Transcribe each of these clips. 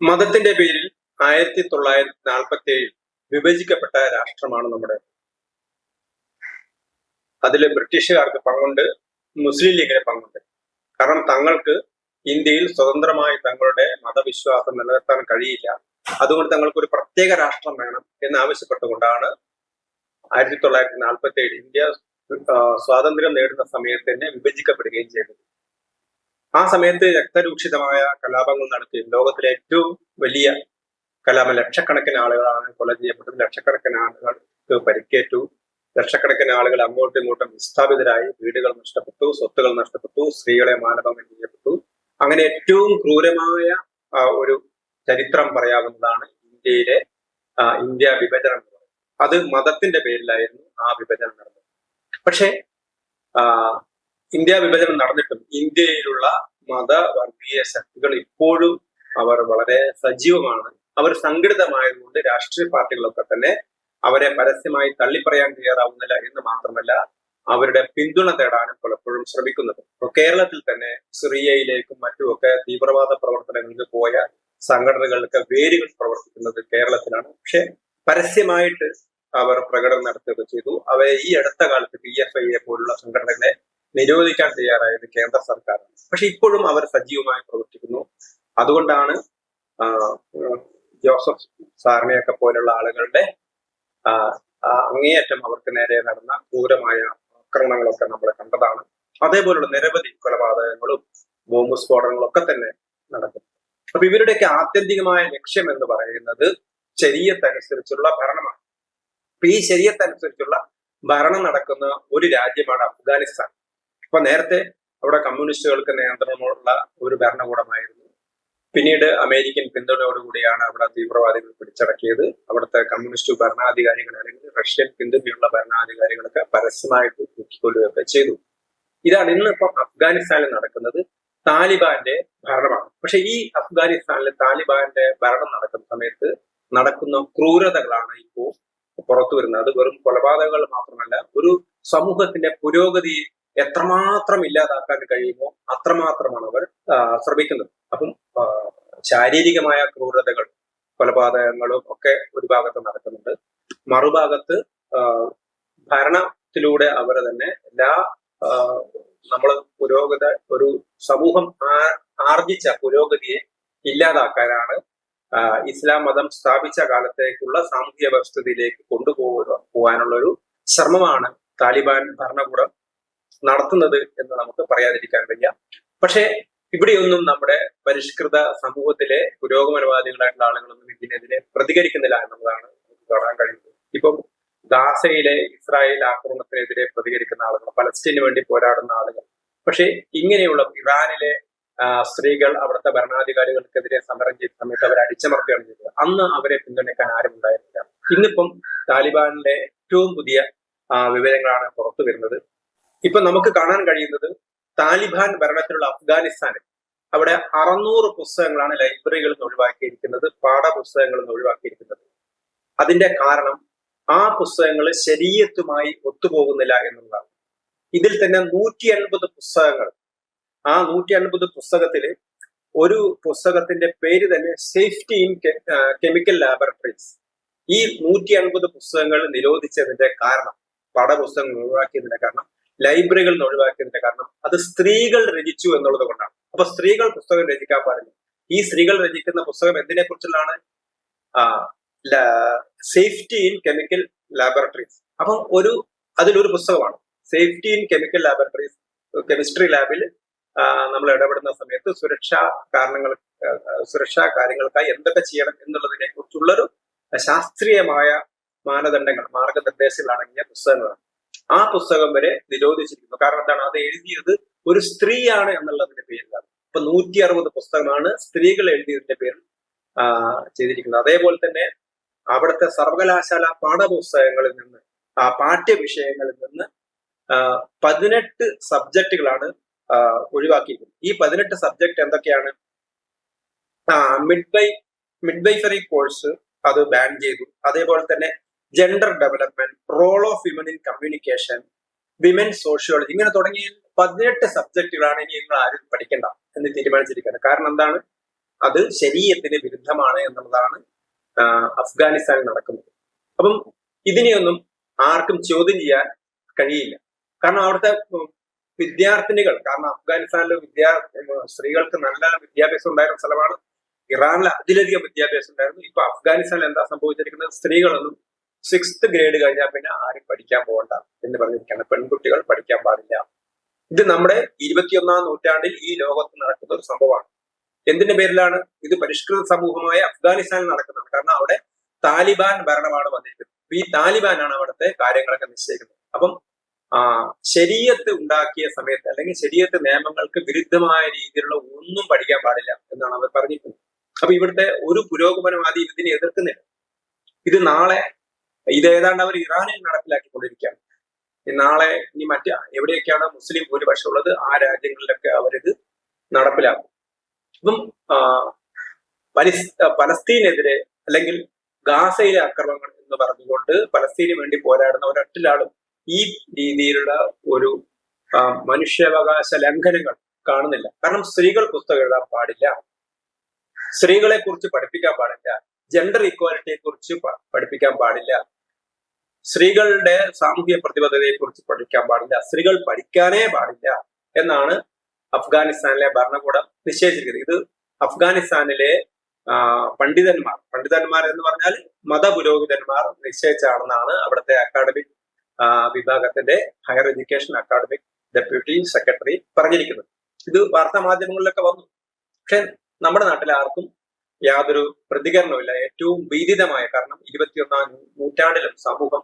മതത്തിന്റെ പേരിൽ ആയിരത്തി തൊള്ളായിരത്തി നാൽപ്പത്തി ഏഴിൽ വിഭജിക്കപ്പെട്ട രാഷ്ട്രമാണ് നമ്മുടെ. അതിൽ ബ്രിട്ടീഷുകാർക്ക് പങ്കുണ്ട് മുസ്ലിം ലീഗിന് പങ്കുണ്ട്. കാരണം തങ്ങൾക്ക് ഇന്ത്യയിൽ സ്വതന്ത്രമായി തങ്ങളുടെ മതവിശ്വാസം നിലനിർത്താൻ കഴിയില്ല. അതുകൊണ്ട് തങ്ങൾക്ക് ഒരു പ്രത്യേക രാഷ്ട്രം വേണം എന്നാവശ്യപ്പെട്ടുകൊണ്ടാണ് ആയിരത്തി തൊള്ളായിരത്തി നാൽപ്പത്തി ഏഴ് ഇന്ത്യ സ്വാതന്ത്ര്യം നേടുന്ന സമയത്ത് തന്നെ വിഭജിക്കപ്പെടുകയും ചെയ്തത്. ആ സമയത്ത് രക്തരൂക്ഷിതമായ കലാപങ്ങൾ നടത്തി. ലോകത്തിലെ ഏറ്റവും വലിയ കലാപം ലക്ഷക്കണക്കിന് ആളുകളാണ് കൊല ചെയ്യപ്പെട്ടത്. ലക്ഷക്കണക്കിന് ആളുകൾക്ക് പരിക്കേറ്റു. ലക്ഷക്കണക്കിന് ആളുകൾ അങ്ങോട്ടും ഇങ്ങോട്ടും വിസ്ഥാപിതരായി വീടുകൾ നഷ്ടപ്പെട്ടു സ്വത്തുകൾ നഷ്ടപ്പെട്ടു സ്ത്രീകളെ മാനഭംഗം ചെയ്യപ്പെട്ടു. അങ്ങനെ ഏറ്റവും ക്രൂരമായ ഒരു ചരിത്രം പറയാവുന്നതാണ് ഇന്ത്യയിലെ ഇന്ത്യ വിഭജനം അത് മതത്തിന്റെ പേരിലായിരുന്നു ആ വിഭജനം നടന്നത്. പക്ഷേ ഇന്ത്യ വിഭജനം നടന്നിട്ടും ഇന്ത്യയിലുള്ള മത വർഗീയ ശക്തികൾ ഇപ്പോഴും അവർ വളരെ സജീവമാണ്. അവർ സംഘടിതമായതുകൊണ്ട് രാഷ്ട്രീയ പാർട്ടികളൊക്കെ തന്നെ അവരെ പരസ്യമായി തള്ളിപ്പറയാൻ തയ്യാറാവുന്നില്ല എന്ന് മാത്രമല്ല അവരുടെ പിന്തുണ തേടാനും പലപ്പോഴും ശ്രമിക്കുന്നത്. ഇപ്പോൾ കേരളത്തിൽ തന്നെ സിറിയയിലേക്കും മറ്റുമൊക്കെ തീവ്രവാദ പ്രവർത്തനങ്ങൾക്ക് പോയ സംഘടനകൾക്ക് വേരുകൾ പ്രവർത്തിക്കുന്നത് കേരളത്തിലാണ്. പക്ഷെ പരസ്യമായിട്ട് അവർ പ്രകടനം നടത്തുകയൊക്കെ ചെയ്തു. അവയെ ഈ അടുത്ത കാലത്ത് പി എഫ് ഐയെ പോലുള്ള സംഘടനകളെ നിരോധിക്കാൻ തയ്യാറായത് കേന്ദ്ര സർക്കാരാണ്. പക്ഷെ ഇപ്പോഴും അവർ സജീവമായി പ്രവർത്തിക്കുന്നു. അതുകൊണ്ടാണ് ജോസഫ് സാറിനെയൊക്കെ പോലുള്ള ആളുകളുടെ അങ്ങേയറ്റം അവർക്ക് നേരെ നടന്ന ക്രൂരമായ ആക്രമണങ്ങളൊക്കെ നമ്മൾ കണ്ടതാണ്. അതേപോലുള്ള നിരവധി കൊലപാതകങ്ങളും ബോംബ് സ്ഫോടനങ്ങളൊക്കെ തന്നെ നടക്കും. അപ്പൊ ഇവരുടെയൊക്കെ ആത്യന്തികമായ ലക്ഷ്യം എന്ന് പറയുന്നത് ശരീരത്തനുസരിച്ചുള്ള ഭരണമാണ്. അപ്പൊ ഈ ശരീരത്തനുസരിച്ചുള്ള ഭരണം നടക്കുന്ന ഒരു രാജ്യമാണ് അഫ്ഗാനിസ്ഥാൻ. അപ്പൊ നേരത്തെ അവിടെ കമ്മ്യൂണിസ്റ്റുകൾക്ക് നിയന്ത്രണമുള്ള ഒരു ഭരണകൂടമായിരുന്നു. പിന്നീട് അമേരിക്കൻ പിന്തുണയോടുകൂടിയാണ് അവിടെ തീവ്രവാദികൾ പിടിച്ചടക്കിയത്. അവിടുത്തെ കമ്മ്യൂണിസ്റ്റ് ഭരണാധികാരികൾ അല്ലെങ്കിൽ റഷ്യൻ പിന്തുണയുള്ള ഭരണാധികാരികളൊക്കെ പരസ്യമായിട്ട് തൂക്കിക്കൊല്ലുകയൊക്കെ ചെയ്തു. ഇതാണ് ഇന്ന് ഇപ്പം അഫ്ഗാനിസ്ഥാനിൽ നടക്കുന്നത് താലിബാന്റെ ഭരണമാണ്. പക്ഷെ ഈ അഫ്ഗാനിസ്ഥാനിലെ താലിബാന്റെ ഭരണം നടക്കുന്ന സമയത്ത് നടക്കുന്ന ക്രൂരതകളാണ് ഇപ്പോൾ പുറത്തു വരുന്നത് വെറും കൊലപാതകങ്ങൾ മാത്രമല്ല ഒരു സമൂഹത്തിന്റെ പുരോഗതിയെ എത്രമാത്രം ഇല്ലാതാക്കാൻ കഴിയുമോ അത്രമാത്രമാണ് അവർ ശ്രമിക്കുന്നത്. അപ്പം ശാരീരികമായ ക്രൂരതകൾ കൊലപാതകങ്ങളും ഒക്കെ ഒരു ഭാഗത്ത് നടക്കുന്നുണ്ട്. മറുഭാഗത്ത് ഭരണത്തിലൂടെ അവർ തന്നെ എല്ലാ നമ്മൾ പുരോഗത ഒരു സമൂഹം ആർജിച്ച പുരോഗതിയെ ഇല്ലാതാക്കാനാണ് ഇസ്ലാം മതം സ്ഥാപിച്ച കാലത്തേക്കുള്ള സാമൂഹ്യ വ്യവസ്ഥിതിയിലേക്ക് കൊണ്ടുപോകുക പോകാനുള്ള ഒരു ശ്രമമാണ് താലിബാൻ ഭരണകൂടം നടത്തുന്നത് എന്ന് നമുക്ക് പറയാതിരിക്കാൻ വയ്യ. പക്ഷേ ഇവിടെയൊന്നും നമ്മുടെ പരിഷ്കൃത സമൂഹത്തിലെ പുരോഗമനവാദികളായിട്ടുള്ള ആളുകളൊന്നും ഇതിനെതിരെ പ്രതികരിക്കുന്നില്ല എന്നുള്ളതാണ് നമുക്ക് കാണാൻ കഴിയുന്നത്. ഇപ്പം ഗാസയിലെ ഇസ്രായേൽ ആക്രമണത്തിനെതിരെ പ്രതികരിക്കുന്ന ആളുകൾ പലസ്തീന് വേണ്ടി പോരാടുന്ന ആളുകൾ. പക്ഷേ ഇങ്ങനെയുള്ള ഇറാനിലെ സ്ത്രീകൾ അവിടുത്തെ ഭരണാധികാരികൾക്കെതിരെ സമരം ചെയ്ത സമയത്ത് അവരെ അടിച്ചമർത്തുകയാണ് ചെയ്തത്. അന്ന് അവരെ പിന്തുണയ്ക്കാൻ ആരും ഉണ്ടായിരുന്നില്ല ഇന്നിപ്പം താലിബാനിലെ ഏറ്റവും പുതിയ വിവരങ്ങളാണ് പുറത്തു വരുന്നത്. ഇപ്പൊ നമുക്ക് കാണാൻ കഴിയുന്നത് താലിബാൻ ഭരണത്തിലുള്ള അഫ്ഗാനിസ്ഥാനിൽ അവിടെ അറുന്നൂറ് പുസ്തകങ്ങളാണ് ലൈബ്രറികളിൽ നിന്ന് ഒഴിവാക്കിയിരിക്കുന്നത് പാഠപുസ്തകങ്ങളിൽ നിന്ന് ഒഴിവാക്കിയിരിക്കുന്നത്. അതിന്റെ കാരണം ആ പുസ്തകങ്ങൾ ശരീരത്തുമായി ഒത്തുപോകുന്നില്ല എന്നുള്ളതാണ്. ഇതിൽ തന്നെ നൂറ്റി അൻപത് പുസ്തകങ്ങൾ ആ നൂറ്റി അൻപത് പുസ്തകത്തിൽ ഒരു പുസ്തകത്തിന്റെ പേര് തന്നെ സേഫ്റ്റി ഇൻ കെമിക്കൽ ലാബറട്ടറീസ്. ഈ നൂറ്റി അൻപത് പുസ്തകങ്ങൾ നിരോധിച്ചതിന്റെ കാരണം പാഠപുസ്തകങ്ങൾ ഒഴിവാക്കിയതിന്റെ കാരണം ലൈബ്രറികളിൽ നിന്ന് ഒഴിവാക്കിയതിന്റെ കാരണം അത് സ്ത്രീകൾ രചിച്ചു എന്നുള്ളത് കൊണ്ടാണ്. അപ്പൊ സ്ത്രീകൾ പുസ്തകം രചിക്കാൻ പാടില്ല. ഈ സ്ത്രീകൾ രചിക്കുന്ന പുസ്തകം എന്തിനെ കുറിച്ചുള്ളതാണ് സേഫ്റ്റി ഇൻ കെമിക്കൽ ലാബറട്ടറീസ്. അപ്പം ഒരു അതിലൊരു പുസ്തകമാണ്. Safety in chemical laboratories chemistry ലാബിൽ നമ്മൾ ഇടപെടുന്ന സമയത്ത് സുരക്ഷാ കാരണങ്ങൾ സുരക്ഷാ കാര്യങ്ങൾക്കായി എന്തൊക്കെ ചെയ്യണം എന്നുള്ളതിനെ കുറിച്ചുള്ളൊരു ശാസ്ത്രീയമായ മാനദണ്ഡങ്ങൾ മാർഗനിർദ്ദേശങ്ങൾ അടങ്ങിയ പുസ്തകങ്ങളാണ്. ആ പുസ്തകം വരെ നിരോധിച്ചിരിക്കുന്നു. കാരണം എന്താണ്? അത് എഴുതിയത് ഒരു സ്ത്രീയാണ് എന്നുള്ളതിന്റെ പേരിലാണ്. ഇപ്പൊ നൂറ്റി അറുപത് പുസ്തകമാണ് സ്ത്രീകൾ എഴുതിയതിന്റെ പേരിൽ ചെയ്തിരിക്കുന്നത്. അതേപോലെ തന്നെ അവിടുത്തെ സർവകലാശാല പാഠപുസ്തകങ്ങളിൽ നിന്ന് ആ പാഠ്യവിഷയങ്ങളിൽ നിന്ന് പതിനെട്ട് സബ്ജക്റ്റുകളാണ് ഒഴിവാക്കിയിരിക്കുന്നത്. ഈ പതിനെട്ട് സബ്ജക്ട് എന്തൊക്കെയാണ്? മിഡ് ബൈ മിഡ് കോഴ്സ് അത് ബാൻ ചെയ്തു. അതേപോലെ തന്നെ gender development role of women in communication women sociology ഇങ്ങനെ തുടങ്ങിയ പതിനെട്ട് സബ്ജക്റ്റുകളാണ് ഇനി നിങ്ങൾ ആരും പഠിക്കേണ്ട എന്ന് തീരുമാനിച്ചിരിക്കുന്നത്. കാരണം എന്താണ്? അത് ശരീരത്തിന് വിരുദ്ധമാണ് എന്നുള്ളതാണ് അഫ്ഗാനിസ്ഥാനിൽ നടക്കുന്നത്. അപ്പം ഇതിനെയൊന്നും ആർക്കും ചോദ്യം ചെയ്യാൻ കഴിയില്ല. കാരണം അവിടുത്തെ വിദ്യാർത്ഥിനികൾ കാരണം അഫ്ഗാനിസ്ഥാനിലെ വിദ്യാ സ്ത്രീകൾക്ക് നല്ല വിദ്യാഭ്യാസം ഉണ്ടായിരുന്ന സ്ഥലമാണ് ഇറാനിൽ അതിലധികം വിദ്യാഭ്യാസം ഉണ്ടായിരുന്നു. ഇപ്പൊ അഫ്ഗാനിസ്ഥാനിൽ എന്താ സംഭവിച്ചിരിക്കുന്നത്? സ്ത്രീകളൊന്നും സിക്സ്ത് ഗ്രേഡ് കഴിഞ്ഞാൽ പിന്നെ ആരും പഠിക്കാൻ പോകണ്ട എന്ന് പറഞ്ഞിരിക്കുകയാണ്. പെൺകുട്ടികൾ പഠിക്കാൻ പാടില്ല. ഇത് നമ്മുടെ ഇരുപത്തിയൊന്നാം നൂറ്റാണ്ടിൽ ഈ ലോകത്ത് നടക്കുന്ന ഒരു സംഭവമാണ്. എന്തിന്റെ പേരിലാണ്? ഇത് പരിഷ്കൃത സമൂഹമായ അഫ്ഗാനിസ്ഥാനിൽ നടക്കുന്നത് കാരണം അവിടെ താലിബാൻ ഭരണമാണ് വന്നിരിക്കുന്നത്. ഈ താലിബാനാണ് അവിടുത്തെ കാര്യങ്ങളൊക്കെ നിശ്ചയിക്കുന്നത്. അപ്പം ആ ശരീരത്ത് ഉണ്ടാക്കിയ സമയത്ത് അല്ലെങ്കിൽ ശരീരത്ത് നിയമങ്ങൾക്ക് വിരുദ്ധമായ രീതിയിലുള്ള ഒന്നും പഠിക്കാൻ പാടില്ല എന്നാണ് അവർ പറഞ്ഞിരിക്കുന്നത്. അപ്പൊ ഇവിടുത്തെ ഒരു പുരോഗമനവാദി ഇതിനെ എതിർക്കുന്നില്ല. ഇത് നാളെ ഇത് ഏതാണ്ട് അവർ ഇറാനിൽ നടപ്പിലാക്കിക്കൊണ്ടിരിക്കുകയാണ്. നാളെ ഇനി മറ്റ് എവിടെയൊക്കെയാണ് മുസ്ലിം ഭൂരിപക്ഷം ഉള്ളത്? ആ രാജ്യങ്ങളിലൊക്കെ അവരിത് നടപ്പിലാക്കും. അപ്പം പലസ് പലിസ് പലസ്തീനെതിരെ അല്ലെങ്കിൽ ഗാസയിലെ ആക്രമണങ്ങൾ എന്ന് പറഞ്ഞുകൊണ്ട് പലസ്തീന് വേണ്ടി പോരാടുന്ന ഒരൊറ്റലാളും ഈ രീതിയിലുള്ള ഒരു മനുഷ്യാവകാശ ലംഘനങ്ങൾ കാണുന്നില്ല. കാരണം സ്ത്രീകൾ പുസ്തകം എഴുതാൻ പാടില്ല. സ്ത്രീകളെ കുറിച്ച് പഠിപ്പിക്കാൻ പാടില്ല. ജെൻഡർ ഇക്വാലിറ്റിയെ കുറിച്ച് പഠിപ്പിക്കാൻ പാടില്ല. സ്ത്രീകളുടെ സാമൂഹ്യ പ്രതിബദ്ധതയെ കുറിച്ച് പഠിക്കാൻ പാടില്ല സ്ത്രീകൾ പഠിക്കാനേ പാടില്ല എന്നാണ് അഫ്ഗാനിസ്ഥാനിലെ ഭരണകൂടം നിശ്ചയിച്ചിരിക്കുന്നത്. ഇത് അഫ്ഗാനിസ്ഥാനിലെ പണ്ഡിതന്മാർ പണ്ഡിതന്മാർ എന്ന് പറഞ്ഞാൽ മതപുരോഹിതന്മാർ നിശ്ചയിച്ചാണെന്നാണ് അവിടുത്തെ അക്കാഡമിക് വിഭാഗത്തിന്റെ higher education academic deputy secretary പറഞ്ഞിരിക്കുന്നത്. ഇത് വാർത്താ മാധ്യമങ്ങളിലൊക്കെ വന്നു. പക്ഷെ നമ്മുടെ നാട്ടിൽ ആർക്കും യാതൊരു പ്രതികരണവുമില്ല. ഏറ്റവും ഭീതിതമായ കാരണം ഇരുപത്തിയൊന്നാം നൂറ്റാണ്ടിലും സമൂഹം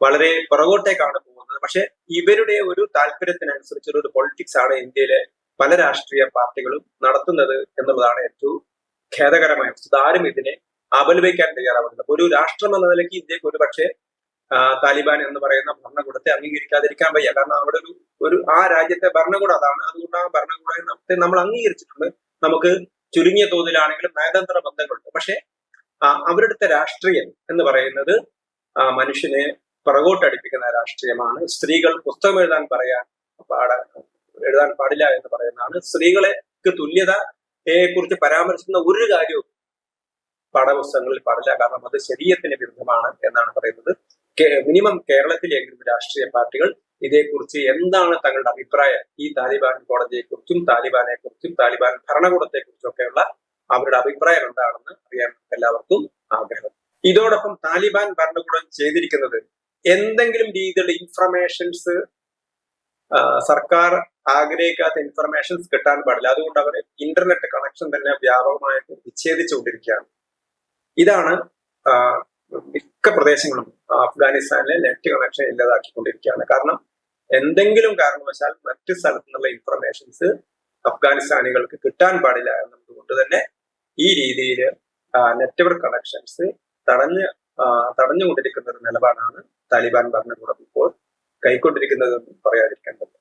വളരെ പുറകോട്ടേക്കാണ് പോകുന്നത്. പക്ഷെ ഇവരുടെ ഒരു താല്പര്യത്തിനനുസരിച്ചുള്ള ഒരു പൊളിറ്റിക്സ് ആണ് ഇന്ത്യയിലെ പല രാഷ്ട്രീയ പാർട്ടികളും നടത്തുന്നത് എന്നുള്ളതാണ് ഏറ്റവും ഖേദകരമായ വസ്തുത ആരും ഇതിനെ അപലപിക്കാൻ തയ്യാറാവുന്നില്ല. ഒരു രാഷ്ട്രം എന്ന നിലയ്ക്ക് ഇന്ത്യയ്ക്ക് ഒരു പക്ഷേ താലിബാൻ എന്ന് പറയുന്ന ഭരണകൂടത്തെ അംഗീകരിക്കാതിരിക്കാൻ വയ്യ. കാരണം അവിടെ ഒരു ഒരു ആ രാജ്യത്തെ ഭരണകൂടം അതാണ്. അതുകൊണ്ട് ആ ഭരണകൂടത്തെ നമ്മൾ അംഗീകരിച്ചിട്ടുണ്ട്. നമുക്ക് ചുരുങ്ങിയ തോതിലാണെങ്കിലും നയതന്ത്ര ബന്ധങ്ങളുണ്ട്. പക്ഷേ അവരുടെ രാഷ്ട്രീയം എന്ന് പറയുന്നത് മനുഷ്യനെ പുറകോട്ടടിപ്പിക്കുന്ന രാഷ്ട്രീയമാണ്. സ്ത്രീകൾ പുസ്തകം എഴുതാൻ പറയാൻ പാട എഴുതാൻ പാടില്ല എന്ന് പറയുന്നതാണ്. സ്ത്രീകളെക്ക് തുല്യതയെ കുറിച്ച് പരാമർശിക്കുന്ന ഒരു കാര്യവും പാഠപുസ്തകങ്ങളിൽ പാടില്ല. കാരണം അത് ശരീരത്തിന് വിരുദ്ധമാണ് എന്നാണ് പറയുന്നത്. മിനിമം കേരളത്തിലെങ്കിലും രാഷ്ട്രീയ പാർട്ടികൾ ഇതേക്കുറിച്ച് എന്താണ് തങ്ങളുടെ അഭിപ്രായം? ഈ താലിബാൻ കോടതിയെ കുറിച്ചും താലിബാനെ കുറിച്ചും താലിബാൻ ഭരണകൂടത്തെ കുറിച്ചും ഒക്കെയുള്ള അവരുടെ അഭിപ്രായം എന്താണെന്ന് അറിയാൻ എല്ലാവർക്കും ആഗ്രഹം. ഇതോടൊപ്പം താലിബാൻ ഭരണകൂടം ചെയ്തിരിക്കുന്നത് എന്തെങ്കിലും രീതിയിലുള്ള ഇൻഫർമേഷൻസ് സർക്കാർ ആഗ്രഹിക്കാത്ത ഇൻഫർമേഷൻസ് കിട്ടാൻ പാടില്ല. അതുകൊണ്ട് അവർ ഇന്റർനെറ്റ് കണക്ഷൻ തന്നെ വ്യാപകമായിട്ട് വിച്ഛേദിച്ചുകൊണ്ടിരിക്കുകയാണ്. ഇതാണ് മിക്ക പ്രദേശങ്ങളും അഫ്ഗാനിസ്ഥാനിലെ നെറ്റ് കണക്ഷൻ ഇല്ലാതാക്കിക്കൊണ്ടിരിക്കുകയാണ്. കാരണം എന്തെങ്കിലും കാരണവശാൽ മറ്റ് സ്ഥലത്തു നിന്നുള്ള ഇൻഫർമേഷൻസ് അഫ്ഗാനിസ്ഥാനികൾക്ക് കിട്ടാൻ പാടില്ല എന്നതുകൊണ്ട് തന്നെ ഈ രീതിയിൽ നെറ്റ്വർക്ക് കണക്ഷൻസ് തടഞ്ഞ് തടഞ്ഞുകൊണ്ടിരിക്കുന്ന ഒരു നിലപാടാണ് താലിബാൻ ഭരണകൂടം ഇപ്പോൾ കൈക്കൊണ്ടിരിക്കുന്നതെന്ന് പറയാതിരിക്കേണ്ടത്